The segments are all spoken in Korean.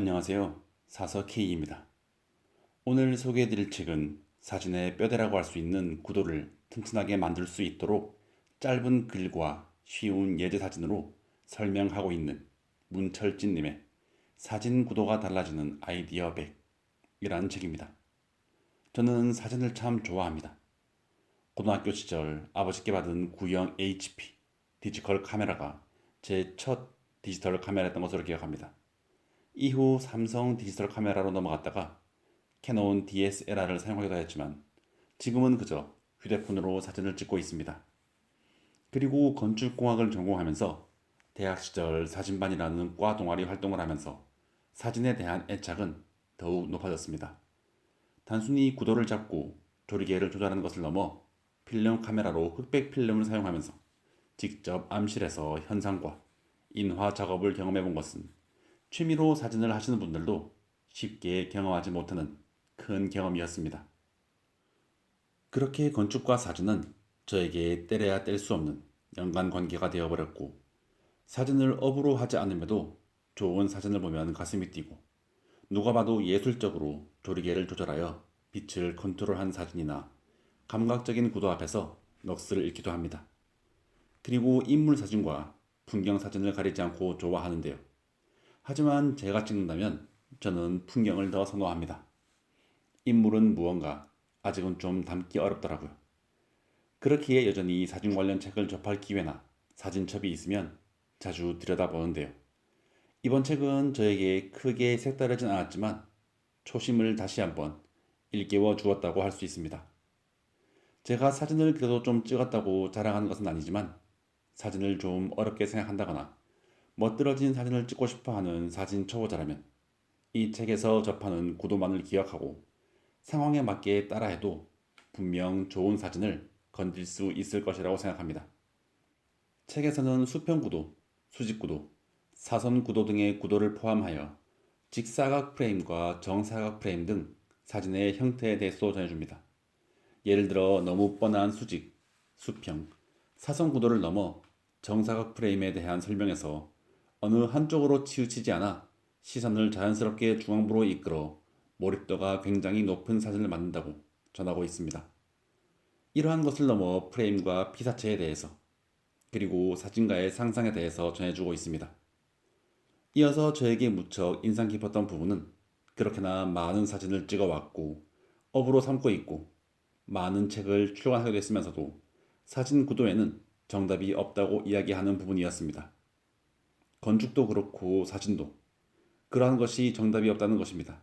안녕하세요. 사서 K입니다. 오늘 소개해드릴 책은 사진의 뼈대라고 할 수 있는 구도를 튼튼하게 만들 수 있도록 짧은 글과 쉬운 예제 사진으로 설명하고 있는 문철진님의 사진 구도가 달라지는 아이디어 100이라는 책입니다. 저는 사진을 참 좋아합니다. 고등학교 시절 아버지께 받은 구형 HP 디지털 카메라가 제 첫 디지털 카메라였던 것으로 기억합니다. 이후 삼성 디지털 카메라로 넘어갔다가 캐논 DSLR을 사용하기도 했지만 지금은 그저 휴대폰으로 사진을 찍고 있습니다. 그리고 건축공학을 전공하면서 대학 시절 사진반이라는 과 동아리 활동을 하면서 사진에 대한 애착은 더욱 높아졌습니다. 단순히 구도를 잡고 조리개를 조절하는 것을 넘어 필름 카메라로 흑백 필름을 사용하면서 직접 암실에서 현상과 인화 작업을 경험해 본 것은 취미로 사진을 하시는 분들도 쉽게 경험하지 못하는 큰 경험이었습니다. 그렇게 건축과 사진은 저에게 때려야 뗄 수 없는 연관 관계가 되어버렸고 사진을 업으로 하지 않음에도 좋은 사진을 보면 가슴이 뛰고 누가 봐도 예술적으로 조리개를 조절하여 빛을 컨트롤한 사진이나 감각적인 구도 앞에서 넋을 잃기도 합니다. 그리고 인물 사진과 풍경 사진을 가리지 않고 좋아하는데요. 하지만 제가 찍는다면 저는 풍경을 더 선호합니다. 인물은 무언가 아직은 좀 담기 어렵더라고요. 그렇기에 여전히 사진 관련 책을 접할 기회나 사진첩이 있으면 자주 들여다보는데요. 이번 책은 저에게 크게 색다르진 않았지만 초심을 다시 한번 일깨워 주었다고 할 수 있습니다. 제가 사진을 그래도 좀 찍었다고 자랑하는 것은 아니지만 사진을 좀 어렵게 생각한다거나 멋들어진 사진을 찍고 싶어 하는 사진 초보자라면 이 책에서 접하는 구도만을 기억하고 상황에 맞게 따라해도 분명 좋은 사진을 건질 수 있을 것이라고 생각합니다. 책에서는 수평 구도, 수직 구도, 사선 구도 등의 구도를 포함하여 직사각 프레임과 정사각 프레임 등 사진의 형태에 대해서 전해줍니다. 예를 들어 너무 뻔한 수직, 수평, 사선 구도를 넘어 정사각 프레임에 대한 설명에서 어느 한쪽으로 치우치지 않아 시선을 자연스럽게 중앙부로 이끌어 몰입도가 굉장히 높은 사진을 만든다고 전하고 있습니다. 이러한 것을 넘어 프레임과 피사체에 대해서 그리고 사진가의 상상에 대해서 전해주고 있습니다. 이어서 저에게 무척 인상 깊었던 부분은 그렇게나 많은 사진을 찍어왔고 업으로 삼고 있고 많은 책을 출간하게 됐으면서도 사진 구도에는 정답이 없다고 이야기하는 부분이었습니다. 건축도 그렇고 사진도 그러한 것이 정답이 없다는 것입니다.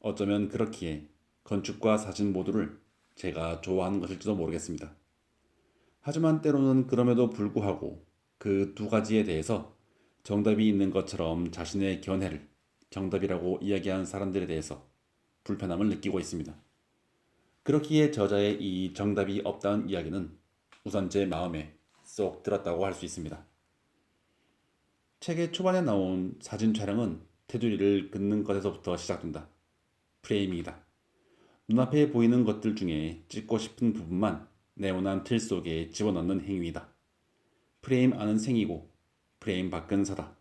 어쩌면 그렇기에 건축과 사진 모두를 제가 좋아하는 것일지도 모르겠습니다. 하지만 때로는 그럼에도 불구하고 그 두 가지에 대해서 정답이 있는 것처럼 자신의 견해를 정답이라고 이야기하는 사람들에 대해서 불편함을 느끼고 있습니다. 그렇기에 저자의 이 정답이 없다는 이야기는 우선 제 마음에 쏙 들었다고 할 수 있습니다. 책의 초반에 나온 사진 촬영은 테두리를 긋는 것에서부터 시작된다. 프레임이다. 눈앞에 보이는 것들 중에 찍고 싶은 부분만 네모난 틀 속에 집어넣는 행위이다. 프레임 안은 생이고 프레임 밖은 사다.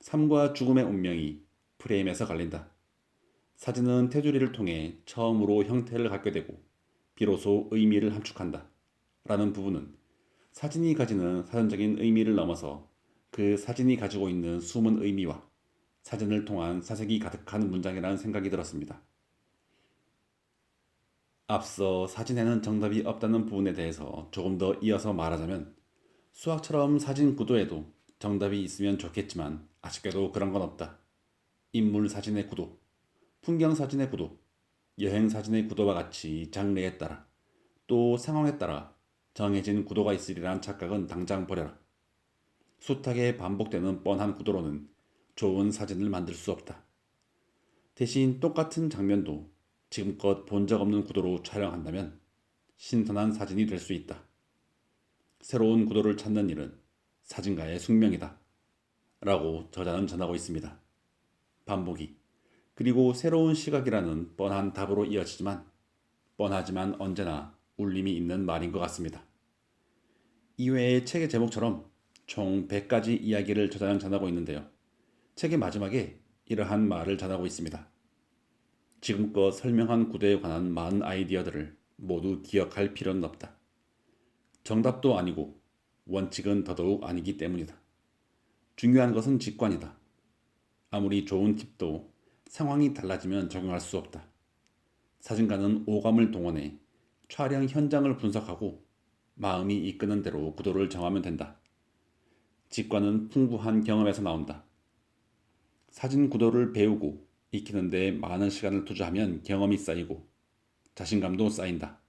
삶과 죽음의 운명이 프레임에서 갈린다. 사진은 테두리를 통해 처음으로 형태를 갖게 되고 비로소 의미를 함축한다. 라는 부분은 사진이 가지는 사전적인 의미를 넘어서 그 사진이 가지고 있는 숨은 의미와 사진을 통한 사색이 가득한 문장이라는 생각이 들었습니다. 앞서 사진에는 정답이 없다는 부분에 대해서 조금 더 이어서 말하자면 수학처럼 사진 구도에도 정답이 있으면 좋겠지만 아쉽게도 그런 건 없다. 인물 사진의 구도, 풍경 사진의 구도, 여행 사진의 구도와 같이 장르에 따라 또 상황에 따라 정해진 구도가 있으리란 착각은 당장 버려라. 숱하게 반복되는 뻔한 구도로는 좋은 사진을 만들 수 없다. 대신 똑같은 장면도 지금껏 본 적 없는 구도로 촬영한다면 신선한 사진이 될 수 있다. 새로운 구도를 찾는 일은 사진가의 숙명이다. 라고 저자는 전하고 있습니다. 반복이 그리고 새로운 시각이라는 뻔한 답으로 이어지지만 뻔하지만 언제나 울림이 있는 말인 것 같습니다. 이외의 책의 제목처럼 총 100가지 이야기를 저자는 전하고 있는데요. 책의 마지막에 이러한 말을 전하고 있습니다. 지금껏 설명한 구도에 관한 많은 아이디어들을 모두 기억할 필요는 없다. 정답도 아니고 원칙은 더더욱 아니기 때문이다. 중요한 것은 직관이다. 아무리 좋은 팁도 상황이 달라지면 적용할 수 없다. 사진가는 오감을 동원해 촬영 현장을 분석하고 마음이 이끄는 대로 구도를 정하면 된다. 직관은 풍부한 경험에서 나온다. 사진 구도를 배우고 익히는 데 많은 시간을 투자하면 경험이 쌓이고 자신감도 쌓인다.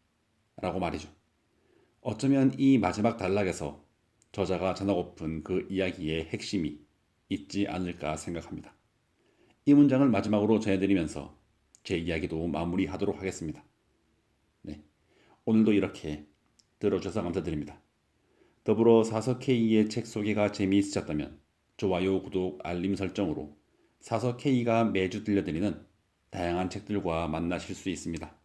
라고 말이죠. 어쩌면 이 마지막 단락에서 저자가 전하고픈 그 이야기의 핵심이 있지 않을까 생각합니다. 이 문장을 마지막으로 전해드리면서 제 이야기도 마무리하도록 하겠습니다. 네. 오늘도 이렇게 들어주셔서 감사드립니다. 더불어 사서K의 책 소개가 재미있으셨다면 좋아요, 구독, 알림 설정으로 사서K가 매주 들려드리는 다양한 책들과 만나실 수 있습니다.